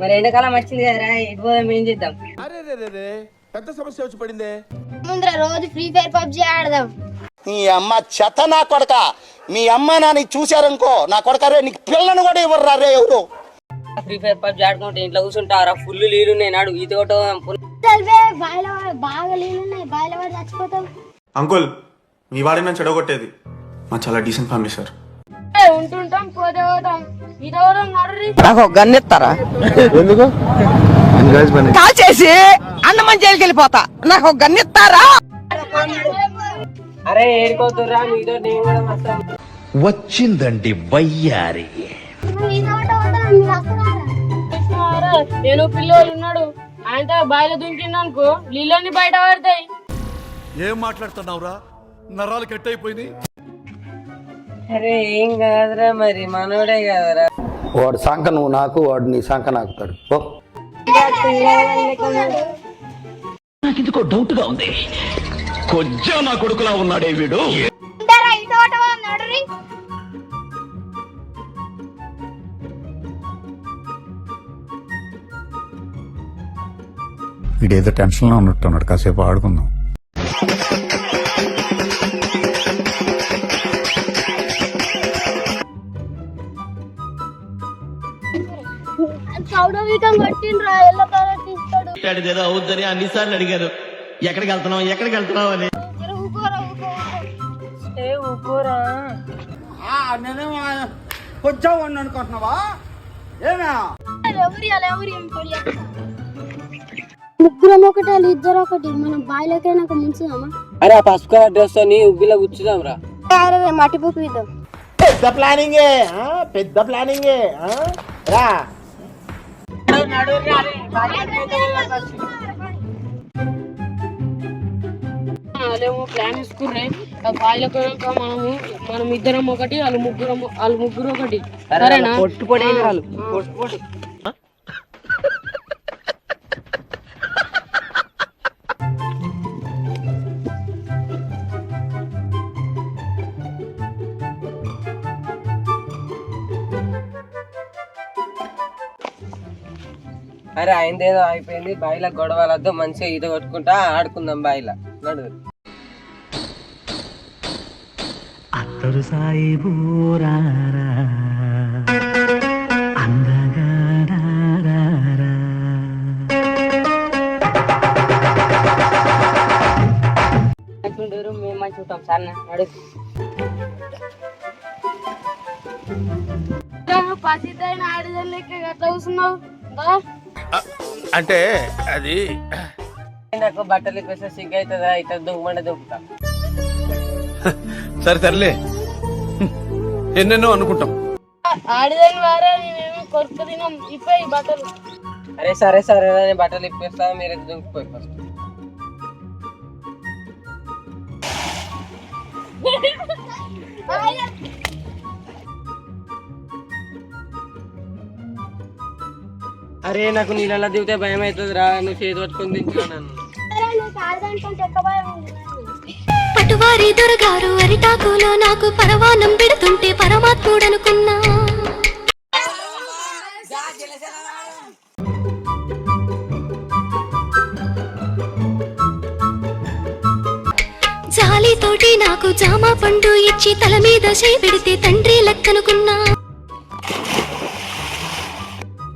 మరి ఎండాకాలం వచ్చింది కదరా ఎటు పోదాం ఏం చేద్దాం? పెద్ద సమస్య వచ్చి పడిందే. ముందర రోజు ఫ్రీ ఫైర్ పబ్జి ఆడదాం. నీ అమ్మ చెత్త నా కొడక. మీ అమ్మ నాని చూశారనుకో నా కొడక రే నీకు పిల్లను కూడా ఇవ్వరు రే ఎవరు? ఫ్రీ ఫైర్ పబ్జి ఆడుకుంటే ఇంట్లో కూర్చుంటారా ఫుల్ నీళ్ళు ఉన్నాయి నాడు ఈత కొట్టం చల్వే బాయిల బాగా నీళ్ళున్నాయి బాయిల వాడు చచ్చిపోతాం అంకుల్ మీ వాడి నన్ను చెడగొట్టేది. మా చాలా డీసెంట్ ఫ్యామిలీ సార్ ఉంటుంటాం పోతే పోతాం. నాకు ఒక గన్ ఇస్తారా? కాల్ చేసి అన్నమని జైలుకి వెళ్ళిపోతా. నాకు ఒక గన్ ఇస్తారా? అరే ఏడుకోతుర్రా నీతో నేను కూడా వస్తాను వచ్చిందండి వయ్యారి. నేను ఉన్నాడు. ఆయనతో బాయిలో దుంకిందనుకో నీళ్ళని బయట పడతాయి. ఏం మాట్లాడుతున్నావురా? నరాలు కట్ అయిపోయినాయి అరే ఏం కాదురా మరి మనోడే కదరా. వాడు సంక నువ్వు నాకు వాడు నీ సంక నాకుతాడు. ఓ నాకెందుకో డౌట్గా ఉంది. కొంచెం నా కొడుకులా ఉన్నాడే వీడు. వీడేదో టెన్షన్లో ఉన్నట్టున్నాడు కాసేపు ఆడుకుందాం. సౌడవీకం పట్టిండ్రా ఎల్ల కలర్ తీస్తాడు. ఏదో అవుద్దని అన్నిసార్లు అడిగారు. ఎక్కడికి వెళ్తున్నావు? ఎక్కడికి వెళ్తున్నావు అని. ఏ ఊకోరా అనుకుంటున్నావా? ఏమే? ఎవరి అలా ఎవరి ముగ్గురం ఒకటి వాళ్ళు ఇద్దరు ఒకటి. మనం బాయిలకైనా ముంచుదామా అరే ఆ పసుపు కలర్ డ్రెస్ని ఉబ్బిలో కూర్చుదాం రా అరే మట్టి ఇద్దాం. పెద్ద ప్లానింగే? పెద్ద ప్లానింగే? రా. వాళ్ళేమో ప్లాన్ తీసుకుర్రే ఆ బాయిలకు మనము మనం ఇద్దరం ఒకటి వాళ్ళు ముగ్గురం వాళ్ళు ముగ్గురు ఒకటి. సరేనా? పొట్టు పొడి వాళ్ళు అరే అయిందేదో అయిపోయింది. బాయిల గొడవలతో మంచిగా ఈత కొట్టుకుంటా ఆడుకుందాం బాయిల. నడు. అత్తరు మంచిగా మేము మంచిగా ఉంటాం సార్. నడు. ఆడిదని లెక్క ఎట్లా దా. అంటే అది నాకు బట్టలు ఇప్పేస్తే సిగ్గు అవుతుందా? ఇట్లా దుమ్మంటే దుంకుతా సరే సర్లే. ఎన్నెన్నో అనుకుంటాం. ఆడిదని వారే నేనేమో కొరకు తినాం. బట్టలు. అరే సరే సరే నేను బట్టలు ఇప్పేస్తా మీరైతే దుంకుపోయి ఫస్ట్. అరే నాకు నీళ్ళలో దిగితే భయం అవుతుంది రా నువ్వు చేతి పట్టుకొని నన్ను. పటువారి దొరగారు అరిటాకులో నాకు పరవానం పెడుతుంటే పరమాత్ముడనుకున్నా. జాలితోటి నాకు జామ పండు ఇచ్చి తల మీద చేయి పెడితే తండ్రి లెక్కనుకున్నా.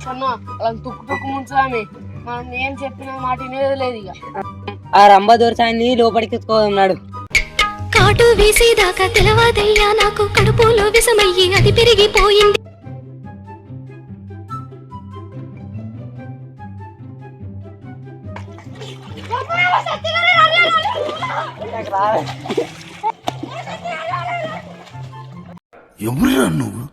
అన్న అలా తుక్కు తుక్కు ముంచుదామే. మనం ఏం చెప్పిన మాట వినేది లేదు ఇక. ఆ రంబ దొరసాన్ని లోపలికి ఎత్తుకోన్నాడు కాటు వేసేదాకా తెలవాదయ్యా నాకు కడుపులో విషమయ్యి అది పెరిగిపోయింది. ఎవరురా నువ్వు?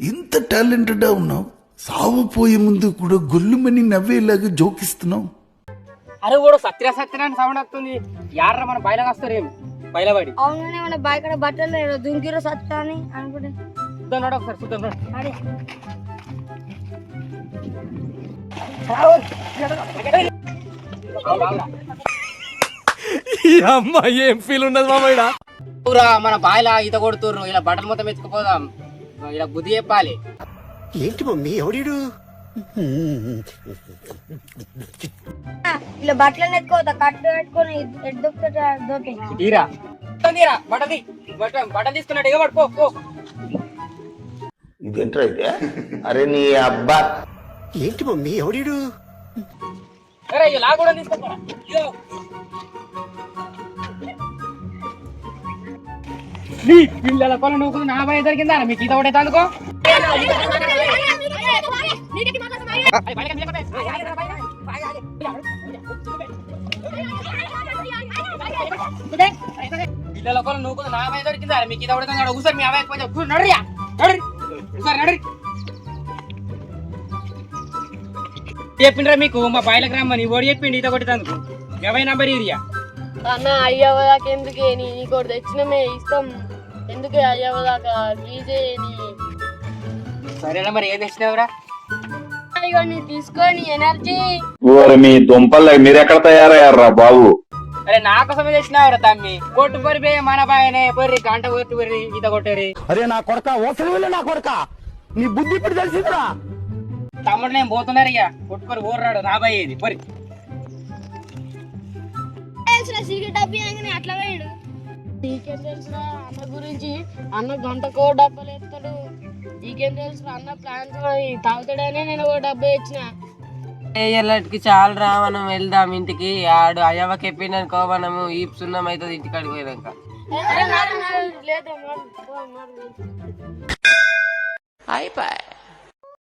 ఇంత టాలెంటెడ్ ఉన్నావు? సావపోయే ముందు కూడా గొల్లుమని నవ్వేలాగా జోకిస్తున్నావు. అరే కూడా సత్య సత్య అని సౌండ్ వస్తుంది. యాడ్రా మన బయట వస్తారేం బయలుపడి అవును మన బాయ్ కడ బట్టలు దుంకిరో సత్తా అని అనుకుంటే. చూద్దాం నాడు ఒకసారి చూద్దాం నాడు. అడే అమ్మ ఏం ఫీల్ ఉన్నది మామయ్య ఊరా మన బాయిలా ఈత కొడుతుర్రు. ఇలా బట్టలు మొత్తం ఎత్తుకుపోదాం. ఇలా బుద్ధి చెప్పాలి. ఏంటి మమ్మీ ఎవడీడు ఇలా బట్టలు ఎత్తుకోతా కట్టు పెట్టుకొని ఎడ్డుకుంటా దోపి తీరా. తీరా. బట్ట తీ. బట్ట బట్ట తీసుకున్నాడు ఇక పడుకో పో. ఇదేంట్రా ఇదే? అరే నీ అబ్బా. ఏంటి మమ్మీ ఎవడీడు అరే కూడా నీ పిల్లల కొలు నువ్వు నా భయ దొరికిందా మీకు ఈత ఒకటే అందుకో పిల్లల కొలు నువ్వు నా భయ దొరికిందా మీకు ఈత ఒకటే ఒకసారి మీ అబ్బాయి పోయి కూర్చో, నడురియా నడు ఒకసారి నడు చెప్పిండ్రా మీకు మా బాయిలకు రమ్మని ఓడి చెప్పిండి ఈత కొట్టేందుకు ఎవరి నంబర్ ఏరియా అన్న అయ్యవ దాకా ఎందుకే నీ నీకోటి తెచ్చినమే ఇస్తాం ఎందుకే అయ్యవ దాకా ప్లీజే నీ సరేనా మరి ఏం తెచ్చినావురా ఇగో నీ తీసుకొని ఎనర్జీ. ఓరి మీ దుంపలు మీరెక్కడ తయారయ్యారా బాబు? అరే నా కోసమే తెచ్చినావురా తమ్మి. కొట్టు పొరి బే మన బాయనే పొర్రి గంట కొట్టు పొర్రి ఈత కొట్టరి. అరే నా కొడక ఓసలి వెళ్ళి నా కొడక. నీ బుద్ధి ఇప్పుడు తెలిసిందా తమ్ముడు నేను పోతున్నారు ఇక కొట్టుకొని ఊర్రాడు నా బాయ్ ఇది పొరి అట్లా వేయడు అన్న గురించి అన్న గంటకో డబ్బలు ఎత్తాడు. నీకేం తెలుసురా అన్న ప్లాన్స్ తాగుతాడనే నేను ఒక డబ్బా ఇచ్చిన. చాలా రా మనం వెళ్దాం ఇంటికి. ఆడు అయ్యవ కెప్పిననుకో మనము ఈ సున్నం అవుతుంది ఇంటికి అడిగిపోయినాక అరే,